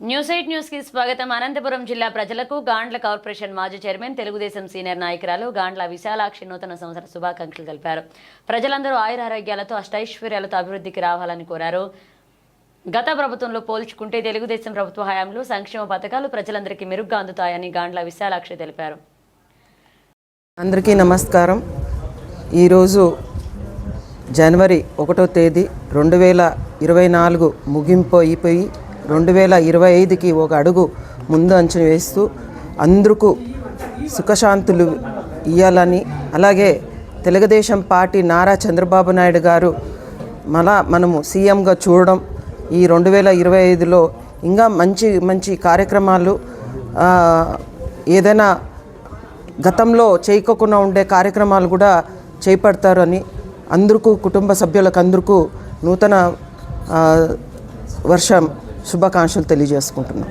News eight న్యూస్కి స్వాగతం. అనంతపురం జిల్లా ప్రజలకు గాండ్ల కార్పొరేషన్ మాజీ చైర్మన్ తెలుగుదేశం సీనియర్ నాయకురాలు గాండ్ల విశాలాక్షి నూతన సంవత్సర శుభాకాంక్షలు తెలిపారు. ప్రజలందరూ ఆయురారోగ్యాలతో అష్టైశ్వర్యాలతో అభివృద్ధికి రావాలని కోరారు. గత ప్రభుత్వంలో పోల్చుకుంటే తెలుగుదేశం ప్రభుత్వ హయాంలో సంక్షేమ పథకాలు ప్రజలందరికీ మెరుగ్గా అందుతాయని గాండ్ల విశాలాక్షి తెలిపారు. అందరికీ నమస్కారం. ఈరోజు జనవరి ఒకటో తేదీ రెండు వేల ఇరవై నాలుగు ముగింపు అయిపోయి రెండు వేల ఇరవై ఐదుకి ఒక అడుగు ముందు అంచనా వేస్తూ అందరికీ సుఖశాంతులు ఇవ్వాలని అలాగే తెలుగుదేశం పార్టీ నారా చంద్రబాబు నాయుడు గారు మళ్ళా మనము సీఎంగా చూడడం ఈ రెండు వేల ఇరవై ఐదులో ఇంకా మంచి మంచి కార్యక్రమాలు ఏదైనా గతంలో చేయకోకుండా ఉండే కార్యక్రమాలు కూడా చేపడతారని అందరికీ కుటుంబ సభ్యులకు అందరికీ నూతన వర్షం శుభాకాంక్షలు తెలియజేసుకుంటున్నాం.